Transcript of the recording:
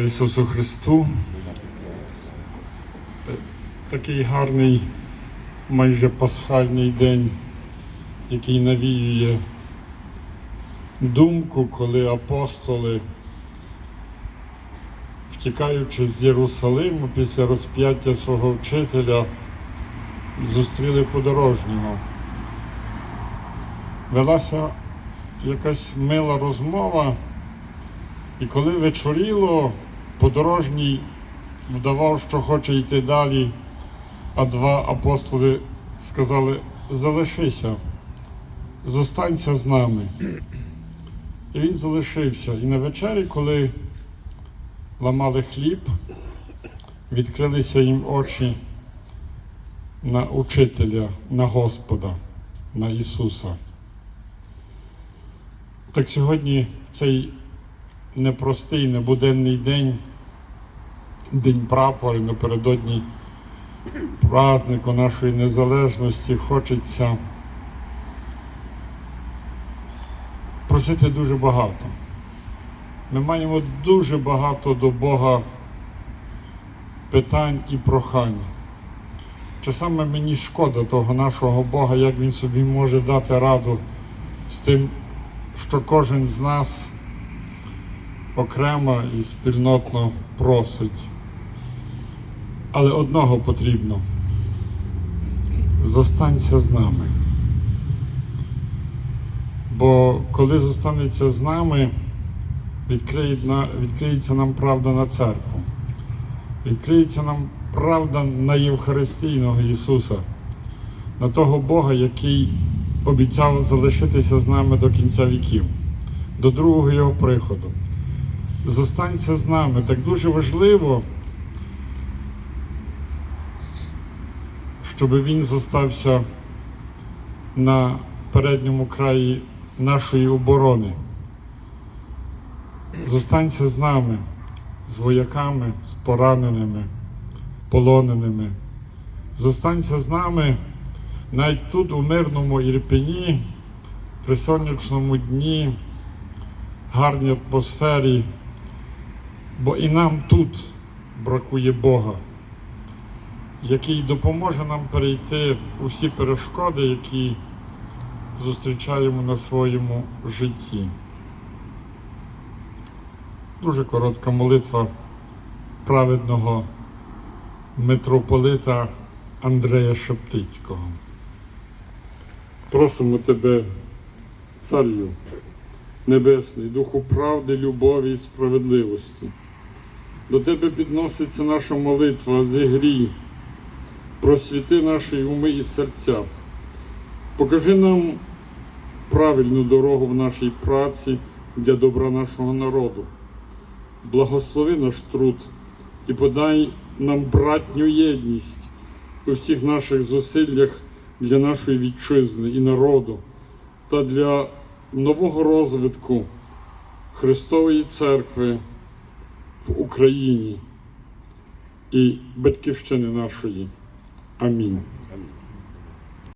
Ісусу Христу. Е, Такий гарний, майже пасхальний день, який навіює думку, коли апостоли, втікаючи з Єрусалиму після розп'яття свого вчителя, зустріли подорожнього. Велася якась мила розмова. І коли вечоріло, подорожній вдавав, що хоче йти далі, а два апостоли сказали: залишися, зостанься з нами. І він залишився. І на вечері, коли ламали хліб, відкрилися їм очі на учителя, на Господа, на Ісуса. Так сьогодні в цей непростий, небуденний день, День прапора, напередодні празднику нашої незалежності хочеться просити дуже багато. Ми маємо дуже багато до Бога питань і прохань. Часами мені шкода того нашого Бога, як Він собі може дати раду з тим, що кожен з нас окремо і спільнотно просить. Але одного потрібно. Зостанься з нами. Бо коли зостанеться з нами, відкриється нам правда на церкву. Відкриється нам правда на Євхаристійного Ісуса, на того Бога, який обіцяв залишитися з нами до кінця віків, до другого Його приходу зостанься з нами. Так дуже важливо, щоб він зостався на передньому краї нашої оборони. Зостанься з нами, з вояками, з пораненими, полоненими. Зостанься з нами навіть тут, у мирному Ірпені, при сонячному дні, гарній атмосфері бо і нам тут бракує Бога, який допоможе нам перейти усі перешкоди, які зустрічаємо на своєму житті. Дуже коротка молитва праведного митрополита Андрея Шептицького. Просимо тебе, царю небесний, духу правди, любові і справедливості. До тебе підноситься наша молитва, зігрій, просвіти наші уми і серця. Покажи нам правильну дорогу в нашій праці для добра нашого народу. Благослови наш труд і подай нам братню єдність у всіх наших зусиллях для нашої вітчизни і народу та для нового розвитку Христової Церкви в Україні і батьківщини нашої. Амінь.